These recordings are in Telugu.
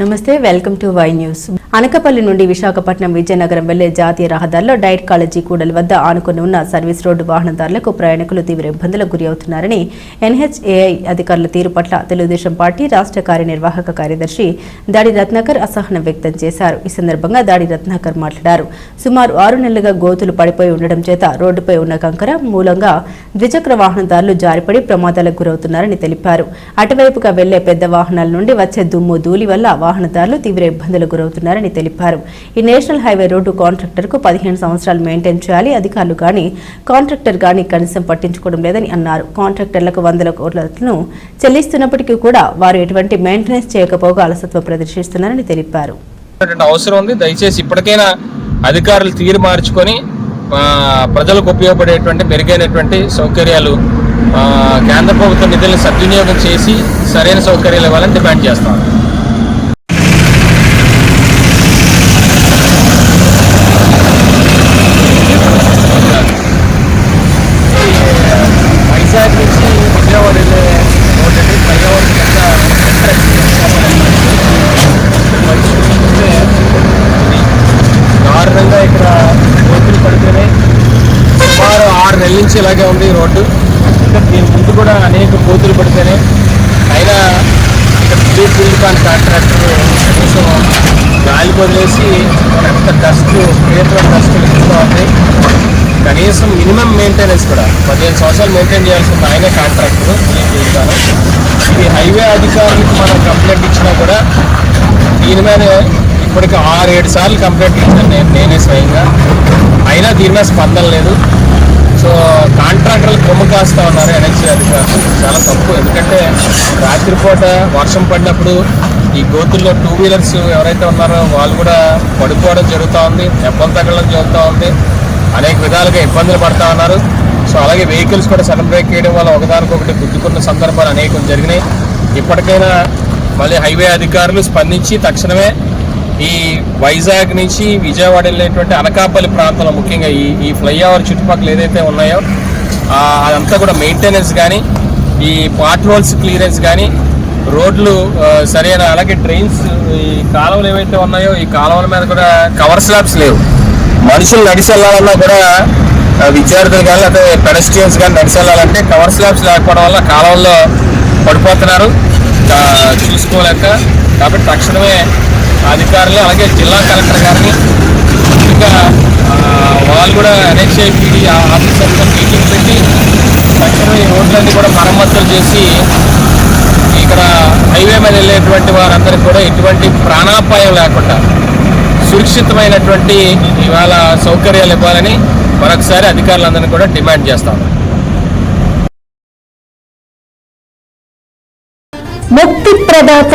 నమస్తే welcome to Y news. Anakapalli నుండి విశాఖపట్నం విజయనగరం వెళ్ళే జాతీయ రహదారిలో డైట్ కాలేజీ కూడలి వద్ద ఆనుకుని ఉన్న సర్వీస్ రోడ్డు వాహనదారులకు ప్రయాణికులు తీవ్ర ఇబ్బందులకు గురి అవుతున్నారని ఎన్హెచ్ఏఐ అధికారుల తీరు పట్ల తెలుగుదేశం పార్టీ రాష్ట్ర కార్యనిర్వాహక కార్యదర్శి దాడి రత్నాకర్ అసహనం వ్యక్తం చేశారు. ఈ సందర్భంగా దాడి రత్నాకర్ మాట్లాడారు. సుమారు ఆరు నెలలుగా గోతులు పడిపోయి ఉండడం చేత రోడ్డుపై ఉన్న కంకర మూలంగా ద్విచక్ర వాహనదారులు జారిపడి ప్రమాదాలకు గురవుతున్నారని తెలిపారు. అటువైపుగా వెళ్ళే పెద్ద వాహనాల నుండి వచ్చే దుమ్ము ధూళి వల్ల వాహనదారులు తీవ్ర ఇబ్బందులకు గురవుతున్నారని తెలిపారు. ఈ నేషనల్ హైవే రోడ్డు కాంట్రాక్టర్కు పదిహేను సంవత్సరాలు మెయింటైన్ చేయాలి అధికారులు కానీ కాంట్రాక్టర్ కానీ కనీసం పట్టించుకోవడం లేదని అన్నారు. కాంట్రాక్టర్లకు వందల కోట్లను చెల్లిస్తున్నప్పటికీ కూడా వారు ఎటువంటి మెయింటెనెన్స్ చేయకపోగా అలసత్వం ప్రదర్శిస్తున్నారని తెలిపారు. అవసరం ఉంది. దయచేసి ఇప్పటికైనా అధికారులు తీరు మార్చుకొని ప్రజలకు ఉపయోగపడేటువంటి మెరుగైనటువంటి సౌకర్యాలు కేంద్ర ప్రభుత్వ నిధులను సద్వినియోగం చేసి సరైన సౌకర్యాలు ఇవ్వాలని డిమాండ్ చేస్తాం వైజాగ్ నుంచి విజయవాడ వెళ్ళే రోడ్ అండి పర్యావరణ దారుణంగా ఇక్కడ రోడ్లు పడితేనే సుమారు ఆరు నెలల నుంచి ఇలాగే ఉంది రోడ్డు. ఇంకా దీని ముందు కూడా అనేక కోతులు పడితేనే అయినా ఇక్కడ దిలీప్ బిల్డ్ కాంట్రాక్టర్ కనీసం గాలి వదిలేసి ఎంత డస్ట్ క్రియేటర్ డస్ట్ ఎక్కువగా ఉంది. కనీసం మినిమం మెయింటెనెన్స్ కూడా పదిహేను సంవత్సరాలు మెయింటైన్ చేయాల్సింది ఆయనే కాంట్రాక్టర్ బిల్డ్ ఇది హైవే అధికారులకు మనం కంప్లైంట్ ఇచ్చినా కూడా దీని మీద ఇప్పటికి ఆరు ఏడు సార్లు కంప్లైంట్ ఇచ్చాను నేను నేనే స్వయంగా. అయినా దీని మీద స్పందన లేదు. సో కాంట్రాక్టర్లు కొమ్ము కాస్తా ఉన్నారు ఎన్హెచ్సి అధికారులు. చాలా తప్పు. ఎందుకంటే రాత్రిపూట వర్షం పడినప్పుడు ఈ గోతుల్లో టూ వీలర్స్ ఎవరైతే ఉన్నారో వాళ్ళు కూడా పడుకోవడం జరుగుతూ ఉంది దెబ్బలు తగ్గడం జరుగుతూ ఉంది. అనేక విధాలుగా ఇబ్బందులు పడతా ఉన్నారు. సో అలాగే వెహికల్స్ కూడా సడన్ బ్రేక్ చేయడం వల్ల ఒకదానికొకటి గుద్దుకున్న సందర్భాలు అనేకం జరిగినాయి. ఇప్పటికైనా మళ్ళీ హైవే అధికారులు స్పందించి తక్షణమే ఈ వైజాగ్ నుంచి విజయవాడ వెళ్ళేటువంటి అనకాపల్లి ప్రాంతంలో ముఖ్యంగా ఈ ఈ ఫ్లైఓవర్ చుట్టుపక్కల ఏదైతే ఉన్నాయో అదంతా కూడా మెయింటెనెన్స్ కానీ ఈ పార్ట్ హోల్స్ క్లియరెన్స్ కానీ రోడ్లు సరైన అలాగే డ్రైన్స్ ఈ కాలువలు ఏవైతే ఉన్నాయో ఈ కాలువల మీద కూడా కవర్ స్లాబ్స్ లేవు. మనుషులు నడిచి వెళ్ళాలన్నా కూడా విద్యార్థులు కానీ లేకపోతే పెడస్ట్రియన్స్ కానీ నడిచి వెళ్ళాలంటే కవర్ స్లాబ్స్ లేకపోవడం వల్ల కాలువల్లో పడిపోతున్నారు. చూసుకోలేక కాబట్టి తక్షణమే అధికారులు అలాగే జిల్లా కలెక్టర్ గారిని. ఇంకా వాళ్ళు కూడా ఎన్హెచ్ఐపిడి ఆఫీసర్తో మీటింగ్ పెట్టి తక్షణమే ఈ రోడ్లన్నీ కూడా మరమ్మతులు చేసి ఇక్కడ హైవే మీద వెళ్ళేటువంటి వారందరికీ కూడా ఎటువంటి ప్రాణాపాయం లేకుండా సురక్షితమైనటువంటి ఇవాళ సౌకర్యాలు ఇవ్వాలని మరొకసారి అధికారులందరినీ కూడా డిమాండ్ చేస్తాము ముక్తి ప్రదాత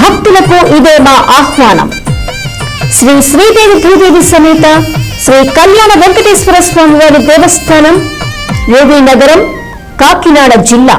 భక్తులకు ఇదే మా ఆహ్వానం? శ్రీ శ్రీదేవి భూదేవి సమేత శ్రీ కళ్యాణ వెంకటేశ్వర స్వామి వారి దేవస్థానం యోగి నగరం కాకినాడ జిల్లా.